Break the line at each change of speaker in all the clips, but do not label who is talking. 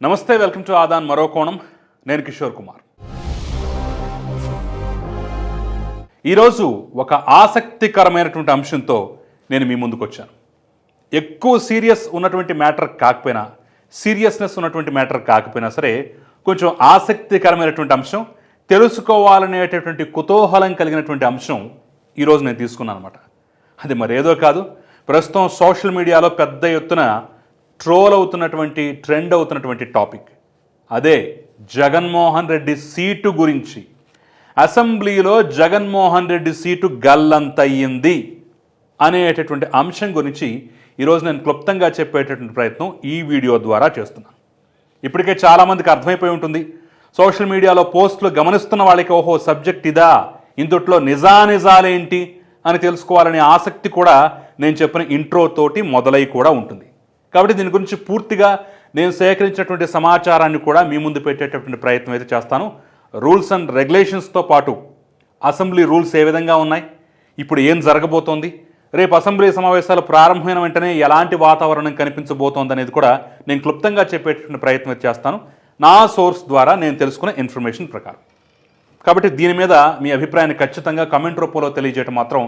నమస్తే welcome to Aadan మరో కోణం. నేను కిషోర్ కుమార్. ఈరోజు ఒక ఆసక్తికరమైనటువంటి అంశంతో నేను మీ ముందుకు వచ్చాను ఎక్కువ సీరియస్ ఉన్నటువంటి మ్యాటర్ కాకపోయినా సీరియస్నెస్ ఉన్నటువంటి మ్యాటర్ కాకపోయినా సరే కొంచెం ఆసక్తికరమైనటువంటి అంశం తెలుసుకోవాలనేటటువంటి కుతూహలం కలిగినటువంటి అంశం ఈరోజు నేను తీసుకున్నాను అనమాట అది మరేదో కాదు ప్రస్తుతం సోషల్ మీడియాలో పెద్ద ఎత్తున ట్రోల్ అవుతున్నటువంటి ట్రెండ్ అవుతున్నటువంటి టాపిక్ అదే జగన్మోహన్ రెడ్డి సీటు గురించి. అసెంబ్లీలో జగన్మోహన్ రెడ్డి సీటు గల్లంతయ్యింది అనేటటువంటి అంశం గురించి ఈరోజు నేను క్లుప్తంగా చెప్పేటటువంటి ప్రయత్నం ఈ వీడియో ద్వారా చేస్తున్నాను. ఇప్పటికే చాలామందికి అర్థమైపోయి ఉంటుంది. సోషల్ మీడియాలో పోస్టులు గమనిస్తున్న వాళ్ళకి ఓహో సబ్జెక్ట్ ఇదా? ఇందుట్లో నిజానిజాలేంటి? అని తెలుసుకోవాలనే ఆసక్తి కూడా నేను చెప్పిన ఇంట్రో తోటి మొదలై కూడా ఉంటుంది. కాబట్టి దీని గురించి పూర్తిగా నేను సేకరించినటువంటి సమాచారాన్ని కూడా మీ ముందు పెట్టేటటువంటి ప్రయత్నం అయితే చేస్తాను. రూల్స్ అండ్ రెగ్యులేషన్స్తో పాటు అసెంబ్లీ రూల్స్ ఏ విధంగా ఉన్నాయి? ఇప్పుడు ఏం జరగబోతోంది? రేపు అసెంబ్లీ సమావేశాలు ప్రారంభమైన వెంటనే ఎలాంటి వాతావరణం కనిపించబోతోంది అనేది కూడా నేను క్లుప్తంగా చెప్పేటటువంటి ప్రయత్నం అయితే చేస్తాను. నా సోర్స్ ద్వారా నేను తెలుసుకున్న ఇన్ఫర్మేషన్ ప్రకారం. కాబట్టి దీని మీద మీ అభిప్రాయాన్ని ఖచ్చితంగా కమెంట్ రూపంలో తెలియజేయటం మాత్రం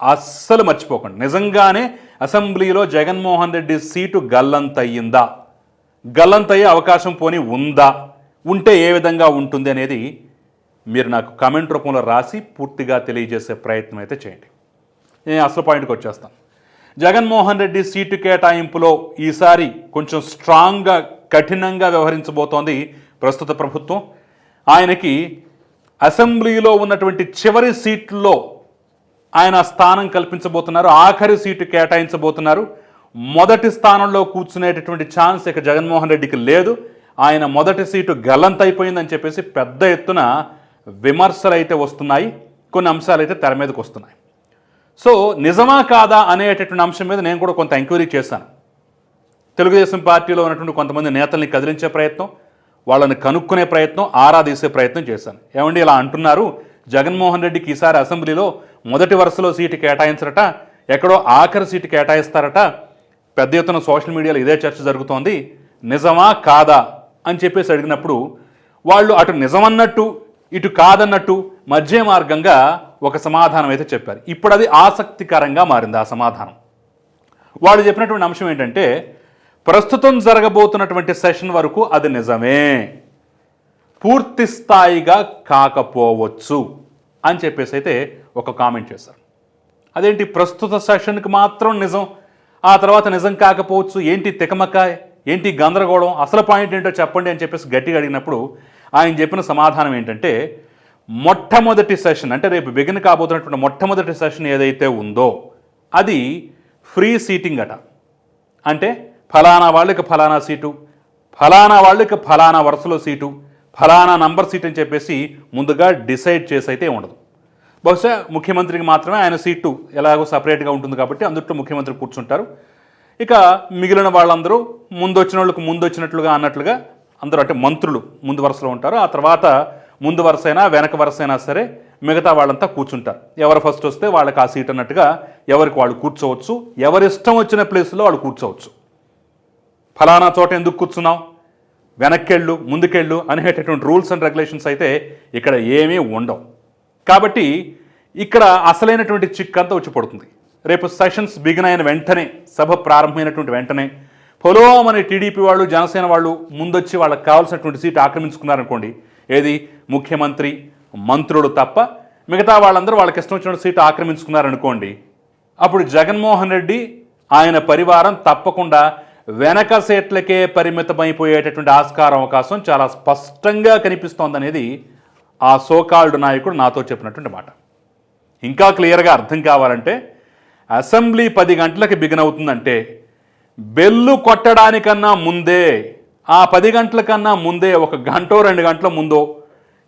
అస్సలు మర్చిపోకండి. నిజంగానే అసెంబ్లీలో జగన్మోహన్ రెడ్డి సీటు గల్లంతయ్యిందా? గల్లంతయ్యే అవకాశం పోని ఉందా? ఉంటే ఏ విధంగా ఉంటుంది అనేది మీరు నాకు కమెంట్ రూపంలో రాసి పూర్తిగా తెలియజేసే ప్రయత్నం అయితే చేయండి. నేను అసలు పాయింట్కి వచ్చేస్తాను. జగన్మోహన్ రెడ్డి సీటు కేటాయింపులో ఈసారి కొంచెం స్ట్రాంగ్గా కఠినంగా వ్యవహరించబోతోంది ప్రస్తుత ప్రభుత్వం. ఆయనకి అసెంబ్లీలో ఉన్నటువంటి చివరి సీట్లో ఆయన స్థానం కల్పించబోతున్నారు ఆఖరి సీటు కేటాయించబోతున్నారు. మొదటి స్థానంలో కూర్చునేటటువంటి ఛాన్స్ ఇక జగన్మోహన్ రెడ్డికి లేదు. ఆయన మొదటి సీటు గల్లంతైపోయిందని చెప్పేసి పెద్ద ఎత్తున విమర్శలు అయితే వస్తున్నాయి. కొన్ని అంశాలు అయితే తెర మీదకి వస్తున్నాయి. సో నిజమా కాదా అనేటటువంటి అంశం మీద నేను కూడా కొంత ఎంక్వైరీ చేశాను. తెలుగుదేశం పార్టీలో ఉన్నటువంటి కొంతమంది నేతల్ని కదిలించే ప్రయత్నం వాళ్ళని కనుక్కునే ప్రయత్నం ఆరా తీసే ప్రయత్నం చేశాను. ఏమండి ఇలా అంటున్నారు? జగన్మోహన్ రెడ్డికి ఈసారి అసెంబ్లీలో మొదటి వరుసలో సీటు కేటాయించరట ఎక్కడో ఆఖరి సీటు కేటాయిస్తారట. పెద్ద ఎత్తున సోషల్ మీడియాలో ఇదే చర్చ జరుగుతోంది. నిజమా కాదా అని చెప్పేసి అడిగినప్పుడు వాళ్ళు అటు నిజమన్నట్టు ఇటు కాదన్నట్టు మధ్య మార్గంగా ఒక సమాధానం అయితే చెప్పారు. ఇప్పుడు అది ఆసక్తికరంగా మారింది ఆ సమాధానం. వాళ్ళు చెప్పినటువంటి అంశం ఏంటంటే ప్రస్తుతం జరగబోతున్నటువంటి సెషన్ వరకు అది నిజమే. పూర్తి స్థాయిగా కాకపోవచ్చు. అని చెప్పేసి అయితే ఒక కామెంట్ చేశారు. అదేంటి? ప్రస్తుత సెషన్కి మాత్రం నిజం. ఆ తర్వాత నిజం కాకపోవచ్చు. ఏంటి తికమక ఏంటి గందరగోళం? అసలు పాయింట్ ఏంటో చెప్పండి అని చెప్పేసి గట్టిగా అడిగినప్పుడు ఆయన చెప్పిన సమాధానం ఏంటంటే మొట్టమొదటి సెషన్ అంటే రేపు బిగిన్ కాబోతున్నటువంటి మొట్టమొదటి సెషన్ ఏదైతే ఉందో అది ఫ్రీ సీటింగ్ అట. అంటే ఫలానా వాళ్ళకి ఫలానా సీటు ఫలానా వాళ్ళకి ఫలానా వరుసలో సీటు ఫలానా నంబర్ సీట్ అని చెప్పేసి ముందుగా డిసైడ్ చేసి అయితే ఉండదు. బహుశా ముఖ్యమంత్రికి మాత్రమే ఆయన సీటు ఎలాగో సపరేట్గా ఉంటుంది కాబట్టి అందుట్లో ముఖ్యమంత్రి కూర్చుంటారు. ఇక మిగిలిన వాళ్ళందరూ ముందు వచ్చిన వాళ్ళకు ముందు వచ్చినట్లుగా అన్నట్లుగా అందరూ అంటే మంత్రులు ముందు వరుసలో ఉంటారు. ఆ తర్వాత ముందు వరుస అయినా వెనక వరుస అయినా సరే మిగతా వాళ్ళంతా కూర్చుంటారు. ఎవరు ఫస్ట్ వస్తే వాళ్ళకి ఆ సీట్ అన్నట్టుగా ఎవరికి వాళ్ళు కూర్చోవచ్చు. ఎవరి ఇష్టం వచ్చిన ప్లేస్లో వాళ్ళు కూర్చోవచ్చు. ఫలానా చోట ఎందుకు కూర్చున్నావు? వెనక్కెళ్ళు ముందుకెళ్ళు అనేటటువంటి రూల్స్ అండ్ రెగ్యులేషన్స్ అయితే ఇక్కడ ఏమీ ఉండవు. కాబట్టి ఇక్కడ అసలైనటువంటి చిక్ అంతా వచ్చి పడుతుంది రేపు సెషన్స్ బిగిన్ అయిన వెంటనే సభ ప్రారంభమైనటువంటి వెంటనే పొలోమని టీడీపీ వాళ్ళు జనసేన వాళ్ళు ముందొచ్చి వాళ్ళకి కావాల్సినటువంటి సీట్ ఆక్రమించుకున్నారనుకోండి ఏది? ముఖ్యమంత్రి మంత్రులు తప్ప మిగతా వాళ్ళందరూ వాళ్ళకి ఇష్టం వచ్చిన సీటు ఆక్రమించుకున్నారనుకోండి అప్పుడు జగన్మోహన్ రెడ్డి ఆయన పరివారం తప్పకుండా వెనక సీట్లకే పరిమితమైపోయేటటువంటి ఆస్కారం అవకాశం చాలా స్పష్టంగా కనిపిస్తోందనేది ఆ సోకాల్డ్ నాయకుడు నాతో చెప్పినటువంటి మాట. ఇంకా క్లియర్గా అర్థం కావాలంటే అసెంబ్లీ పది గంటలకు బిగిన్ అవుతుందంటే బెల్లు కొట్టడానికన్నా ముందే ఆ పది గంటల కన్నా ముందే ఒక గంటో రెండు గంటల ముందో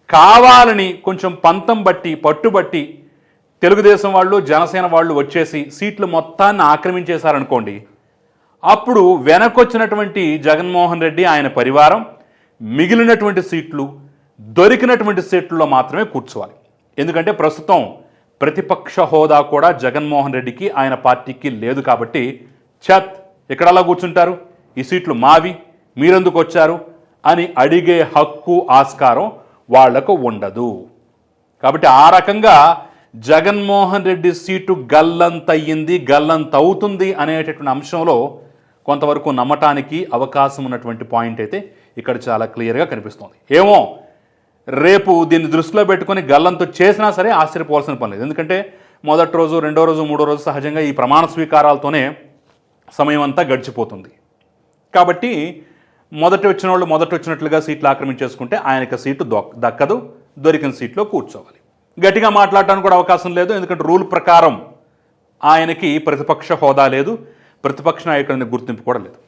కావాలని కొంచెం పంతం బట్టి పట్టుబట్టి తెలుగుదేశం వాళ్ళు జనసేన వాళ్ళు వచ్చేసి సీట్లు మొత్తాన్ని ఆక్రమించేశారనుకోండి అప్పుడు వెనకొచ్చినటువంటి జగన్మోహన్ రెడ్డి ఆయన పరివారం మిగిలినటువంటి సీట్లు దొరికినటువంటి సీట్లలో మాత్రమే కూర్చోవాలి. ఎందుకంటే ప్రస్తుతం ప్రతిపక్ష హోదా కూడా జగన్మోహన్ రెడ్డికి ఆయన పార్టీకి లేదు కాబట్టి ఛత్ ఎక్కడలా కూర్చుంటారు? ఈ సీట్లు మావి మీరెందుకు వచ్చారు? అని అడిగే హక్కు ఆస్కారం వాళ్ళకు ఉండదు. కాబట్టి ఆ రకంగా జగన్మోహన్ రెడ్డి సీటు గల్లంతయ్యింది గల్లంత అవుతుంది అనేటటువంటి అంశంలో కొంతవరకు నమ్మటానికి అవకాశం ఉన్నటువంటి పాయింట్ అయితే ఇక్కడ చాలా క్లియర్గా కనిపిస్తుంది. ఏమో రేపు దీన్ని దృష్టిలో పెట్టుకొని గల్లంతు చేసినా సరే ఆశ్చర్యపోవాల్సిన పని లేదు. ఎందుకంటే మొదటి రోజు రెండో రోజు మూడో రోజు సహజంగా ఈ ప్రమాణ స్వీకారాలతోనే సమయం అంతా గడిచిపోతుంది. కాబట్టి మొదటి వచ్చిన వాళ్ళు మొదటి వచ్చినట్లుగా సీట్లు ఆక్రమించేసుకుంటే ఆయనకి సీటు దొక్ దక్కదు దొరికిన సీట్లో కూర్చోవాలి. గట్టిగా మాట్లాడటానికి కూడా అవకాశం లేదు ఎందుకంటే రూల్ ప్రకారం ఆయనకి ప్రతిపక్ష హోదా లేదు ప్రతిపక్ష నాయకుడిని గుర్తింపు కూడా లేదు.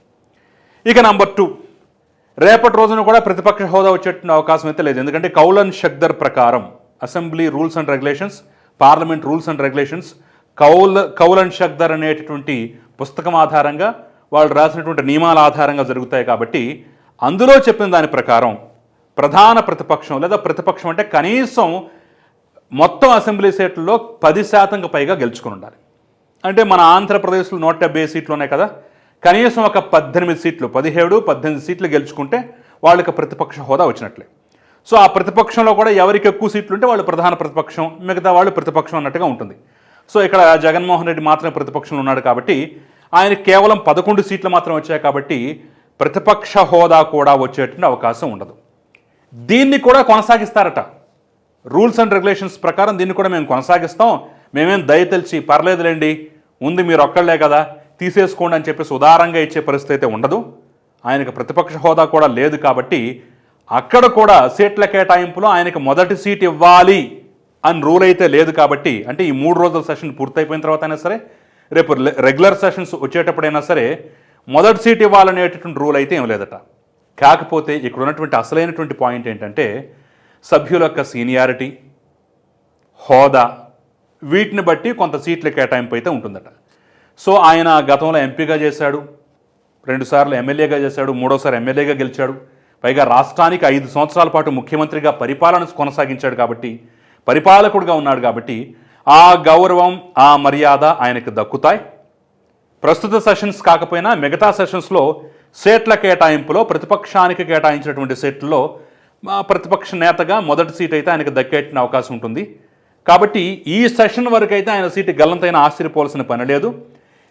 ఇక నంబర్ టూ. రేపటి రోజున కూడా ప్రతిపక్ష హోదా వచ్చేటువంటి అవకాశం అయితే లేదు. ఎందుకంటే కౌలన్ షక్దర్ ప్రకారం assembly rules and regulations parliament rules and regulations Kaul Kaul and Shakdher అనేటటువంటి పుస్తకం ఆధారంగా వాళ్ళు రాసినటువంటి నియమాల ఆధారంగా జరుగుతాయి కాబట్టి అందులో చెప్పిన దాని ప్రకారం ప్రధాన ప్రతిపక్షం లేదా ప్రతిపక్షం అంటే కనీసం మొత్తం అసెంబ్లీ సీట్లలో పది శాతంకి పైగా గెలుచుకుని ఉండాలి. అంటే మన ఆంధ్రప్రదేశ్లో నూట డెబ్బై సీట్లు ఉన్నాయి కదా కనీసం ఒక పద్దెనిమిది సీట్లు పదిహేడు పద్దెనిమిది సీట్లు గెలుచుకుంటే వాళ్ళకి ప్రతిపక్ష హోదా వచ్చినట్లే. సో ఆ ప్రతిపక్షంలో కూడా ఎవరికి ఎక్కువ సీట్లు ఉంటే వాళ్ళు ప్రధాన ప్రతిపక్షం మిగతా వాళ్ళు ప్రతిపక్షం అన్నట్టుగా ఉంటుంది. సో ఇక్కడ జగన్మోహన్ రెడ్డి మాత్రమే ప్రతిపక్షంలో ఉన్నాడు కాబట్టి ఆయన కేవలం పదకొండు సీట్లు మాత్రం వచ్చాయి కాబట్టి ప్రతిపక్ష హోదా కూడా వచ్చేటువంటి అవకాశం ఉండదు. దీన్ని కూడా కొనసాగిస్తారట. రూల్స్ అండ్ రెగ్యులేషన్స్ ప్రకారం దీన్ని కూడా మేము కొనసాగిస్తాం. మేమేం దయ తెలిసి పర్లేదులేండి ఉంది మీరు ఒక్కళ్ళే కదా తీసేసుకోండి అని చెప్పేసి ఉదారంగా ఇచ్చే పరిస్థితి అయితే ఉండదు. ఆయనకు ప్రతిపక్ష హోదా కూడా లేదు కాబట్టి అక్కడ కూడా సీట్ల కేటాయింపులో ఆయనకు మొదటి సీట్ ఇవ్వాలి అని రూల్ అయితే లేదు కాబట్టి అంటే ఈ మూడు రోజుల సెషన్ పూర్తయిపోయిన తర్వాత అయినా సరే రేపు రెగ్యులర్ సెషన్స్ వచ్చేటప్పుడైనా సరే మొదటి సీట్ ఇవ్వాలనేటటువంటి రూల్ అయితే ఏం లేదట. కాకపోతే ఇక్కడ ఉన్నటువంటి అసలైనటువంటి పాయింట్ ఏంటంటే సభ్యుల యొక్క సీనియారిటీ హోదా వీటిని బట్టి కొంత సీట్ల కేటాయింపు అయితే ఉంటుందట. సో ఆయన గతంలో ఎంపీగా చేశాడు రెండుసార్లు ఎమ్మెల్యేగా చేశాడు మూడోసారి ఎమ్మెల్యేగా గెలిచాడు. పైగా రాష్ట్రానికి ఐదు సంవత్సరాల పాటు ముఖ్యమంత్రిగా పరిపాలన కొనసాగించాడు కాబట్టి పరిపాలకుడిగా ఉన్నాడు కాబట్టి ఆ గౌరవం ఆ మర్యాద ఆయనకు దక్కుతాయి. ప్రస్తుత సెషన్స్ కాకపోయినా మిగతా సెషన్స్లో సీట్ల కేటాయింపులో ప్రతిపక్షానికి కేటాయించినటువంటి సీట్లలో ప్రతిపక్ష నేతగా మొదటి సీట్ అయితే ఆయనకు దక్కేట అవకాశం ఉంటుంది. కాబట్టి ఈ సెషన్ వరకు అయితే ఆయన సీటు గల్లంతైన ఆశ్చర్యపోవాల్సిన పని లేదు.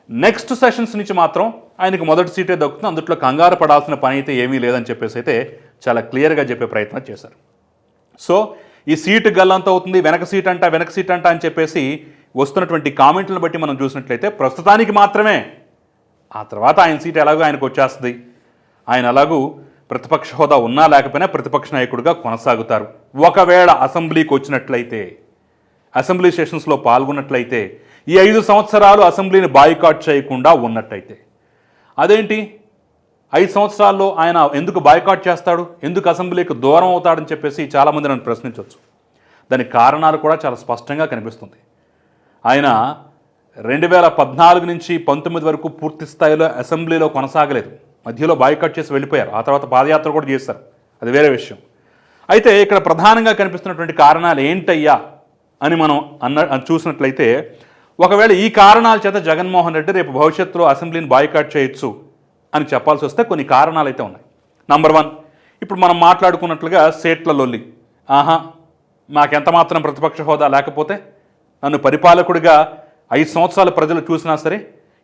నెక్స్ట్ సెషన్స్ నుంచి మాత్రం ఆయనకు మొదటి సీటే దక్కుతుంది. అందుట్లో కంగారు పడాల్సిన పని అయితే ఏమీ లేదని చెప్పేసి అయితే చాలా క్లియర్గా చెప్పే ప్రయత్నం చేశారు. సో ఈ సీటు గల్లంత అవుతుంది. వెనక సీట్ అంట వెనక సీట్ అంట అని చెప్పేసి వస్తున్నటువంటి కామెంట్లను బట్టి మనం చూసినట్లయితే ప్రస్తుతానికి మాత్రమే ఆ తర్వాత ఆయన సీట్ ఎలాగో ఆయనకు వచ్చేస్తుంది. ఆయన అలాగూ ప్రతిపక్ష హోదా ఉన్నా లేకపోయినా ప్రతిపక్ష నాయకుడిగా కొనసాగుతారు. ఒకవేళ అసెంబ్లీకి వచ్చినట్లయితే అసెంబ్లీ సెషన్స్లో పాల్గొన్నట్లయితే ఈ ఐదు సంవత్సరాలు అసెంబ్లీని బాయ్కాట్ చేయకుండా ఉన్నట్టయితే. అదేంటి? ఐదు సంవత్సరాల్లో ఆయన ఎందుకు బాయ్కాట్ చేస్తాడు? ఎందుకు అసెంబ్లీకి దూరం అవుతాడని చెప్పేసి చాలామంది నన్ను ప్రశ్నించవచ్చు దానికి కారణాలు కూడా చాలా స్పష్టంగా కనిపిస్తుంది. ఆయన రెండు వేల పద్నాలుగు నుంచి పంతొమ్మిది వరకు పూర్తి స్థాయిలో అసెంబ్లీలో కొనసాగలేదు. మధ్యలో బాయికాట్ చేసి వెళ్ళిపోయారు. ఆ తర్వాత పాదయాత్ర కూడా చేశారు. అది వేరే విషయం. అయితే ఇక్కడ ప్రధానంగా కనిపిస్తున్నటువంటి కారణాలు ఏంటయ్యా అని మనం అన్న చూసినట్లయితే ఒకవేళ ఈ కారణాల చేత జగన్మోహన్ రెడ్డి రేపు భవిష్యత్తులో అసెంబ్లీని బాయ్కాట్ చేయొచ్చు అని చెప్పాల్సి వస్తే కొన్ని కారణాలు అయితే ఉన్నాయి. నంబర్ వన్ ఇప్పుడు మనం మాట్లాడుకున్నట్లుగా సేట్ల లొల్లి. ఆహా మాకెంత మాత్రం ప్రతిపక్ష హోదా లేకపోతే నన్ను పరిపాలకుడిగా ఐదు సంవత్సరాలు ప్రజలు చూసినా సరే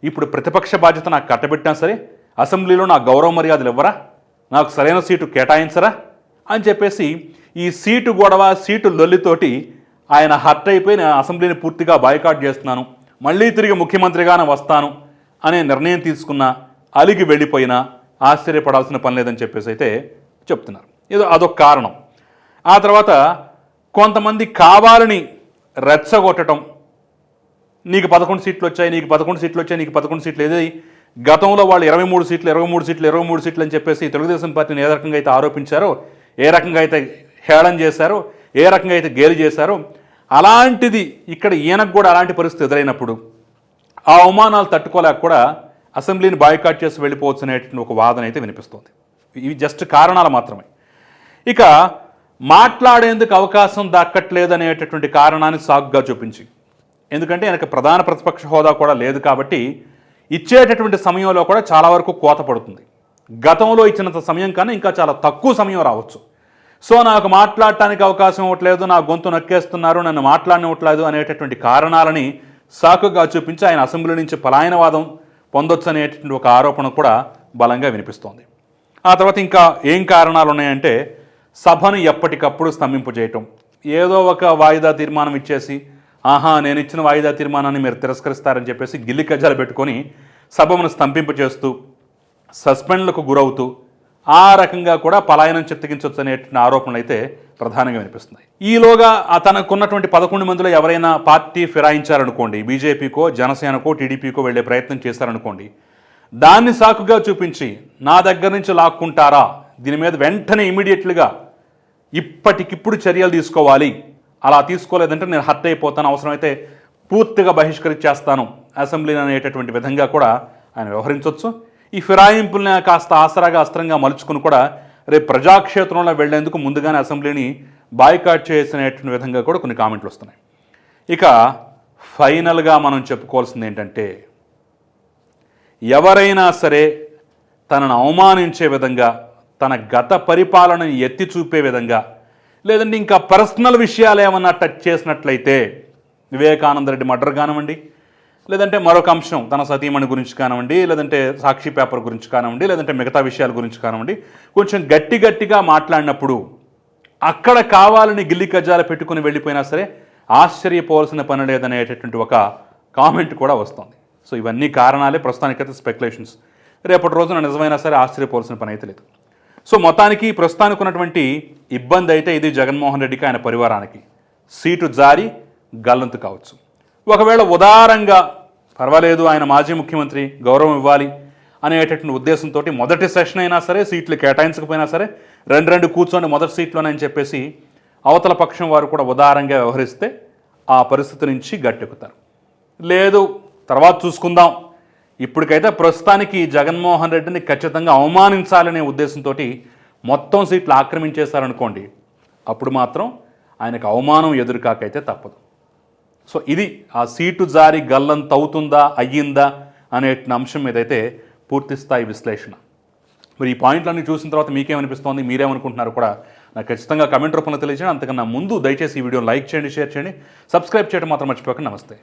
ఇప్పుడు ప్రతిపక్ష బాధ్యత నాకు కట్టబెట్టినా సరే అసెంబ్లీలో నా గౌరవ మర్యాదలు ఇవ్వరా? నాకు సరైన సీటు కేటాయించరా? అని చెప్పేసి ఈ సీటు గొడవ సీటు లొల్లితోటి ఆయన హర్ట్ అయిపోయి నేను అసెంబ్లీని పూర్తిగా బాయ్కాట్ చేస్తున్నాను మళ్ళీ తిరిగి ముఖ్యమంత్రిగానే వస్తాను అనే నిర్ణయం తీసుకున్న అలిగి వెళ్ళిపోయినా ఆశ్చర్యపడాల్సిన పని లేదని చెప్పేసి అయితే చెప్తున్నారు. ఏదో అదొక కారణం. ఆ తర్వాత కొంతమంది కావాలని రెచ్చగొట్టడం నీకు పదకొండు సీట్లు వచ్చాయి నీకు పదకొండు సీట్లు వచ్చాయి నీకు పదకొండు సీట్లు ఏది? గతంలో వాళ్ళు ఇరవై మూడు సీట్లు ఇరవై మూడు సీట్లు ఇరవై మూడు సీట్లు అని చెప్పేసి తెలుగుదేశం పార్టీని ఏ రకంగా అయితే ఆరోపించారో ఏ రకంగా అయితే హేళన చేశారో ఏ రకంగా అయితే గేలి చేశారో అలాంటిది ఇక్కడ ఈయనకు కూడా అలాంటి పరిస్థితి ఎదురైనప్పుడు ఆ అవమానాలు తట్టుకోలేక కూడా అసెంబ్లీని బాయ్కాట్ చేసి వెళ్ళిపోవచ్చు అనేటువంటి ఒక వాదన అయితే వినిపిస్తుంది. ఇవి జస్ట్ కారణాలు మాత్రమే. ఇక మాట్లాడేందుకు అవకాశం దక్కట్లేదు అనేటటువంటి కారణాన్ని సాగుగా చూపించి ఎందుకంటే ఆయనకు ప్రధాన ప్రతిపక్ష హోదా కూడా లేదు కాబట్టి ఇచ్చేటటువంటి సమయంలో కూడా చాలా వరకు కోత పడుతుంది. గతంలో ఇచ్చినంత సమయం కన్నా ఇంకా చాలా తక్కువ సమయం రావచ్చు. సో నాకు మాట్లాడటానికి అవకాశం ఇవ్వట్లేదు నా గొంతు నొక్కేస్తున్నారు నన్ను మాట్లాడనివ్వట్లేదు అనేటటువంటి కారణాలని సాకుగా చూపించి ఆయన అసెంబ్లీ నుంచి పలాయనవాదం పొందొచ్చు అనేటటువంటి ఒక ఆరోపణ కూడా బలంగా వినిపిస్తోంది. ఆ తర్వాత ఇంకా ఏం కారణాలు ఉన్నాయంటే సభను ఎప్పటికప్పుడు స్తంభింపు చేయటం. ఏదో ఒక వాయిదా తీర్మానం ఇచ్చేసి ఆహా నేను ఇచ్చిన వాయిదా తీర్మానాన్ని మీరు తిరస్కరిస్తారని చెప్పేసి గిల్లి కజ్జాలు పెట్టుకొని సభను స్తంభింపు చేస్తూ సస్పెండ్లకు గురవుతూ ఆ రకంగా కూడా పలాయనం చిత్తగించవచ్చు అనేటువంటి ఆరోపణలు అయితే ప్రధానంగా వినిపిస్తున్నాయి. ఈలోగా తనకున్నటువంటి పదకొండు మందిలో ఎవరైనా పార్టీ ఫిరాయించారనుకోండి బీజేపీకో జనసేనకో టీడీపీకో వెళ్ళే ప్రయత్నం చేశారనుకోండి దాన్ని సాకుగా చూపించి నా దగ్గర నుంచి లాక్కుంటారా? దీని మీద వెంటనే ఇమీడియట్లుగా ఇప్పటికిప్పుడు చర్యలు తీసుకోవాలి. అలా తీసుకోలేదంటే నేను హర్ట్ అయిపోతాను అవసరమైతే పూర్తిగా బహిష్కరించేస్తాను అసెంబ్లీ అనేటటువంటి విధంగా కూడా ఆయన వ్యవహరించవచ్చు ఈ ఫిరాయింపుల్ని కాస్త ఆసరాగా అస్త్రంగా మలుచుకుని కూడా రేపు ప్రజాక్షేత్రంలో వెళ్ళేందుకు ముందుగానే అసెంబ్లీని బాయ్కాట్ చేసినటువంటి విధంగా కూడా కొన్ని కామెంట్లు వస్తున్నాయి. ఇక ఫైనల్గా మనం చెప్పుకోవాల్సింది ఏంటంటే ఎవరైనా సరే తనను అవమానించే విధంగా తన గత పరిపాలనను ఎత్తి చూపే విధంగా లేదంటే ఇంకా పర్సనల్ విషయాలు ఏమన్నా టచ్ చేసినట్లయితే వివేకానంద రెడ్డి మర్డర్ కానివ్వండి లేదంటే మరొక అంశం తన సతీమణి గురించి కానివ్వండి లేదంటే సాక్షి పేపర్ గురించి కానివ్వండి లేదంటే మిగతా విషయాల గురించి కానివ్వండి కొంచెం గట్టి గట్టిగా మాట్లాడినప్పుడు అక్కడ కావాలని గిల్లి కజ్జాలు పెట్టుకుని వెళ్ళిపోయినా సరే ఆశ్చర్యపోవాల్సిన పని లేదనేటటువంటి ఒక కామెంట్ కూడా వస్తుంది. సో ఇవన్నీ కారణాలే ప్రస్తుతానికైతే స్పెక్యులేషన్స్ రేపటి రోజున నిజమైనా సరే ఆశ్చర్యపోవాల్సిన పని అయితే లేదు. సో మొత్తానికి ప్రస్తుతానికి ఉన్నటువంటి ఇబ్బంది అయితే ఇది జగన్మోహన్ రెడ్డికి ఆయన పరివారానికి. సీటు జారి గల్లంతు కావచ్చు. ఒకవేళ ఉదారంగా పర్వాలేదు ఆయన మాజీ ముఖ్యమంత్రి గౌరవం ఇవ్వాలి అనేటటువంటి ఉద్దేశంతో మొదటి సెషన్ అయినా సరే సీట్లు కేటాయించకపోయినా సరే రెండు రెండు కూర్చొని మొదటి సీట్లోనే అని చెప్పేసి అవతల పక్షం వారు కూడా ఉదారంగా వ్యవహరిస్తే ఆ పరిస్థితి నుంచి గట్టెక్కుతారు. లేదు తర్వాత చూసుకుందాం. ఇప్పటికైతే ప్రస్తుతానికి జగన్మోహన్ రెడ్డిని ఖచ్చితంగా అవమానించాలనే ఉద్దేశంతో మొత్తం సీట్లు ఆక్రమించేశారనుకోండి అప్పుడు మాత్రం ఆయనకు అవమానం ఎదురుకాకైతే తప్పదు. సో ఇది ఆ సీటు జారి గల్లంత అవుతుందా అయ్యిందా అనే అంశం మీదైతే పూర్తి స్థాయి విశ్లేషణ. మరి ఈ పాయింట్లన్నీ చూసిన తర్వాత మీకేమనిపిస్తోంది? మీరేమనుకుంటున్నారు కూడా నాకు ఖచ్చితంగా కమెంట్ రూపంలో తెలియజేయండి. అంతకన్నా ముందు దయచేసి ఈ వీడియో లైక్ చేయండి షేర్ చేయండి. సబ్స్క్రైబ్ చేయడం మాత్రం మర్చిపోకండి. నమస్తే.